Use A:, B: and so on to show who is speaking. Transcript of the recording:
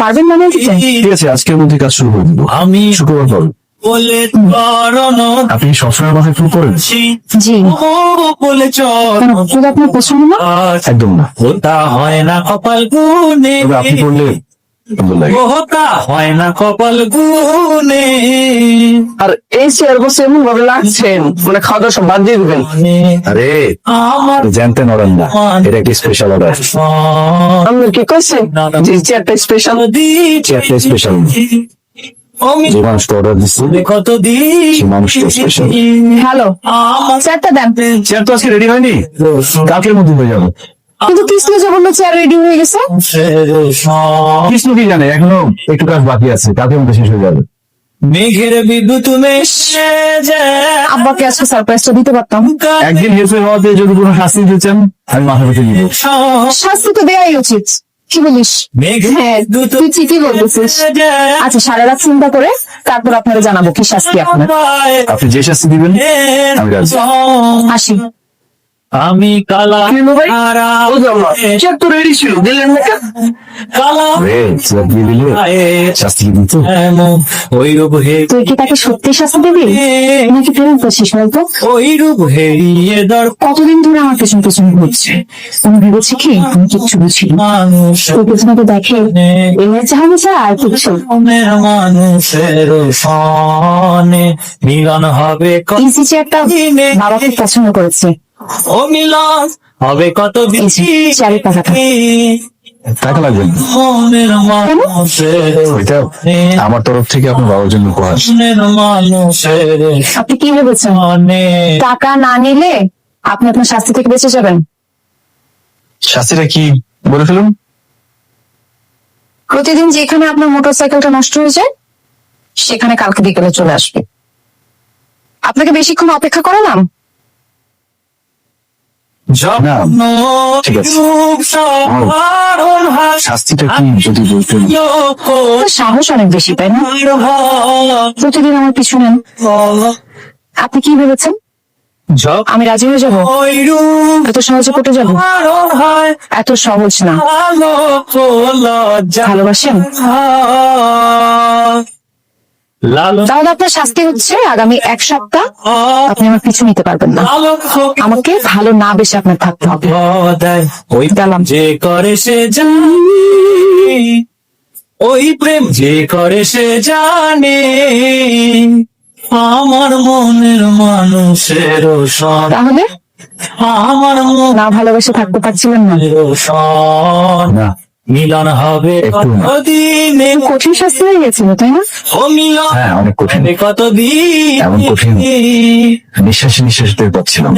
A: পারবেন না
B: ঠিক আছে আজকের মধ্যে কাজ শুরু করে দেবো।
C: আমি
B: শুক্রবার
C: করণ
B: আপনি সবসময় আমাকে ফোন করেন?
A: জি।
C: বলে চল
A: কেন আপনার পছন্দ না?
B: একদম না।
C: হয় না কপাল
B: আপনি করলে
C: হয় না কপাল গুনে।
D: আর এই চেয়ার বসে এমন ভাবে লাগছেন মানে খাওয়া দাওয়া সব বাদ দিয়ে দিবেন।
B: আরে
C: আমার
B: জানতেন অর্ডার না এটা একটি স্পেশাল অর্ডার
D: আপনার কি কইছে? যে চেয়ারটা স্পেশাল
B: চেয়ারটা স্পেশাল
C: আমি
B: যে মানুষটা অর্ডার দিচ্ছে
C: কত
B: সে মানুষটা স্পেশাল
A: হ্যালো চেয়ারটা দেন।
B: চেয়ার তো আজকে রেডি হয়নি? কালকের মধ্যে হয়ে যাবে।
A: কিন্তু কৃষ্ণ যে বলল চেয়ার রেডি হয়ে গেছে।
B: কৃষ্ণ কি জানে? এখনও একটু কাজ বাকি আছে কালকের মধ্যে শেষ হয়ে যাবে।
C: মেঘের বিদ্যুৎ মেশে যায়।
A: আব্বাকে আজকে সারপ্রাইজটা দিতে পারতাম।
B: একদিন হেসে হওয়াতে যদি কোনো শাস্তি দিচ্ছেন আমি মাথা পেতে দিব
A: শাস্তি তো দেওয়াই উচিত। কি বলিস? হ্যাঁ তুই ঠিকই বলতেছিস। আচ্ছা সারা রাত চিন্তা করে তারপর আপনারা জানাব কি শাস্তি আপনার।
B: আপনি যে শাস্তি দিবেন আমি
A: আসি।
C: আমি কালা
D: কেন ভাই?
C: আরা
D: ও জামা। চেয়ার তো রেডি ছিল? দিলেন না কেন?
C: কালা
B: রে চেয়ার দিয়ে দিলে। শাস্তি কি দিত।
C: ওই রূপ হে
A: তুই কি তাকে সত্যি শাস্তি দিবি? নাকি প্রেম করছিস বলতো?
C: ওই রূপ হেরিয়ে দর
A: কতদিন ধরে আমার পেছন পেছন ঘুরছে? আমি ভেবেছি কি? আমি কিচ্ছু বুঝি তোর পেছনে তো দেখে? এমনি চাহানি চা আর কিচ্ছু
C: মানুষের সনে মিলন হবে
A: ইজি চেয়ারটা বাবা খুব পছন্দ করেছে।
C: ও মিলন হবে কত।
B: টাকা লাগবে? আমার তরফ থেকে আপনার বাবার জন্য উপহার।
A: আপনি কি ভেবেছেন?
C: সনে
A: টাকা না নিলে আপনি আপনার শাস্তি থেকে বেঁচে যাবেন।
B: শাস্তিটা কি বলে ফেলুন?
A: প্রতিদিন যেখানে আপনার মোটরসাইকেলটা নষ্ট হয়ে যায় সেখানে কালকে বিকেলে চলে আসবে। আপনাকে বেশিক্ষণ অপেক্ষা করালাম
C: যত্ন
B: ঠিক আছে।
C: রূপ সবার হাস
B: শাস্তিটা কি যদি বলতেন?
A: সাহস অনেক বেশি তাই না? প্রতিদিন আমার পিছু নেন। আপনি কি ভেবেছেন? আমি রাজি হয়ে যাব? এত সহজে পটে যাব?
C: হয়।
A: এত সহজ না। ভালোবাসেন? তাহলে আপনার শাস্তি হচ্ছে আগামী এক সপ্তাহ আপনি আমার পিছু নিতে পারবেন না। আমাকে ভালো না বেশি আপনার থাকতে হবে।
C: ওই
A: গেলাম।
C: যে করে সে ওই প্রেম যে করে সে জানে আমার মনের মানুষের
A: তাহলে?
C: আমার
A: না ভালোবেসে থাকতে পারছিলেন না।
C: মিলন হবে। কতদিনে?
A: কঠিন শাস্তি হয়ে গেছিল তাই না?
C: ও মিলন
B: হ্যাঁ অনেক কঠিন।
C: কতদিন?
B: এমন কঠিন। নিঃশ্বাস নিঃশ্বাস টের পাচ্ছিলাম